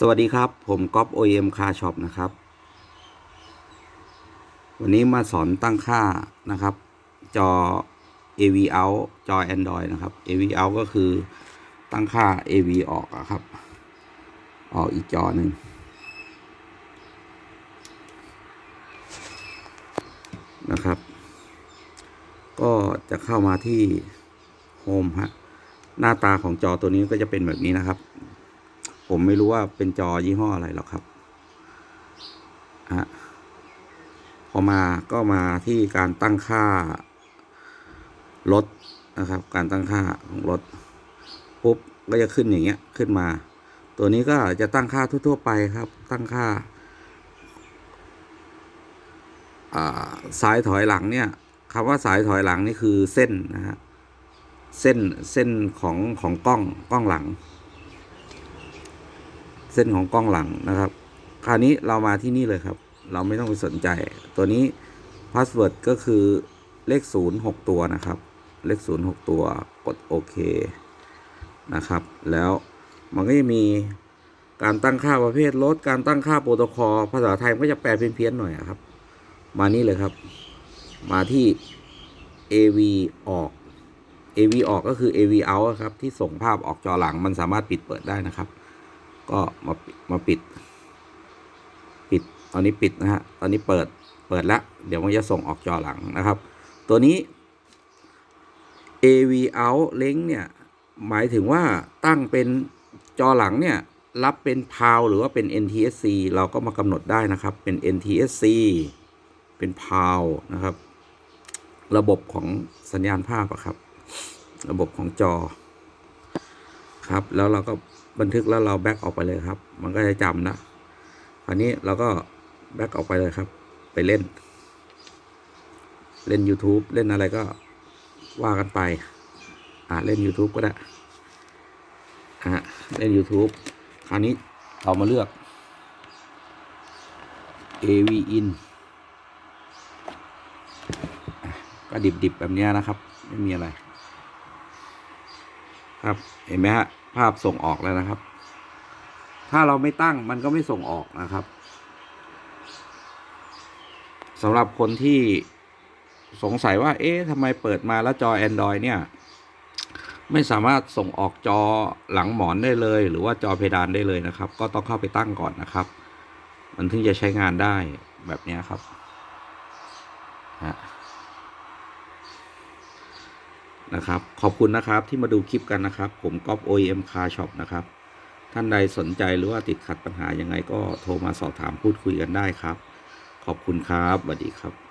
สวัสดีครับ ผมก๊อฟ OEM Car Shop นะครับ วันนี้มาสอนตั้งค่านะครับ จอ AV out จอ Android นะครับ AV out ก็คือตั้งค่า AV ออกอะครับ ออกอีกจอหนึ่งนะครับ ก็จะเข้ามาที่โฮมฮะ หน้าตาของจอตัวนี้ก็จะเป็นแบบนี้นะครับ ผมไม่รู้ว่าเป็นจอยี่ห้ออะไรหรอกครับอะพอมาก็มาที่การตั้งค่ารถนะครับ การตั้งค่าของรถปุ๊บก็จะขึ้นอย่างเงี้ยขึ้นมา ตัวนี้ก็จะตั้งค่าทั่ว ๆ ไปครับ ตั้งค่าอ่าสายถอยหลังเนี่ยคำว่าสายถอยหลังนี่คือเส้นนะฮะเส้นเส้นของของกล้องกล้องหลัง เส้นของกล้องหลังนะครับ คราวนี้เรามาที่นี่เลยครับ เราไม่ต้องไปสนใจ ตัวนี้พาสเวิร์ดก็คือเลขศูนย์หกตัวนะครับ เลขศูนย์หกตัวกดโอเคนะครับ แล้วมันก็จะมีการตั้งค่าประเภทรถการตั้งค่าโปรโตคอลภาษาไทยมันก็จะแปลเพี้ยนๆหน่อยครับ มานี่เลยครับ มาที่ AV ออก AV ออกก็คือ AV out ครับ ที่ส่งภาพออกจอหลังมันสามารถปิดเปิดได้นะครับ ก็มามาปิด ปิดตอนนี้ปิดนะฮะตอนนี้เปิดเปิดแล้ว เดี๋ยวมันจะส่งออกจอหลังนะครับ ตัวนี้ AV out link เนี่ยหมายถึงว่าตั้งเป็นจอหลังเนี่ยรับเป็น PAL หรือว่าเป็น NTSC เราก็มากำหนดได้นะครับเป็น NTSC เป็น PAL นะครับ ระบบของสัญญาณภาพอะครับ ระบบของจอ ครับ แล้วเราก็บันทึกแล้วเราแบ็กออกไปเลยครับ มันก็จะจำนะคราวนี้เราก็แบ็กออกไปเลยครับ ไปเล่น เล่น YouTube เล่นอะไรก็ว่ากันไป อ่าเล่น YouTube ก็ได้อะเล่น YouTube คราวนี้เรามาเลือก AV in อะก็ดิบๆแบบนี้นะครับ ไม่มีอะไร ครับเห็นไหมฮะภาพส่งออกแล้วนะครับ ถ้าเราไม่ตั้งมันก็ไม่ส่งออกนะครับสำหรับคนที่สงสัยว่า เอ๊ะทำไมเปิดมาแล้วจอ Android เนี่ย ไม่สามารถส่งออกจอหลังหมอนได้เลย หรือว่าจอเพดานได้เลยนะครับ ก็ต้องเข้าไปตั้งก่อนนะครับ มันถึงจะใช้งานได้แบบนี้ครับฮะ นะครับ ขอบคุณนะครับที่มาดูคลิปกันนะครับ ผมก๊อฟ OEM Car Shop นะครับ ท่านใดสนใจหรือว่าติดขัดปัญหายังไงก็โทรมาสอบถามพูดคุยกันได้ครับ ขอบคุณครับสวัสดีครับ